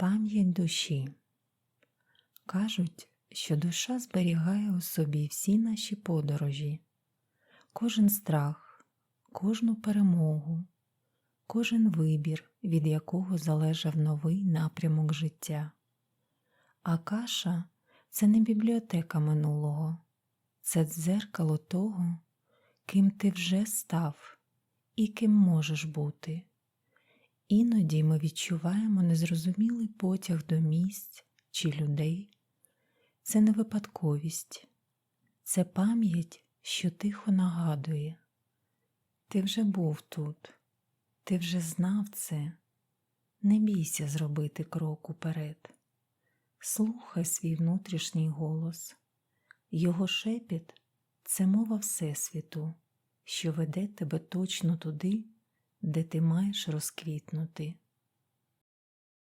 Пам'ять душі. Кажуть, що душа зберігає у собі всі наші подорожі, кожен страх, кожну перемогу, кожен вибір, від якого залежав новий напрямок життя. А каша це не бібліотека минулого, це дзеркало того, ким ти вже став і ким можеш бути. Іноді ми відчуваємо незрозумілий потяг до місць чи людей. Це не випадковість, це пам'ять, що тихо нагадує. Ти вже був тут, ти вже знав це. Не бійся зробити крок уперед. Слухай свій внутрішній голос. Його шепіт це мова Всесвіту, що веде тебе точно туди, де ти маєш розквітнути.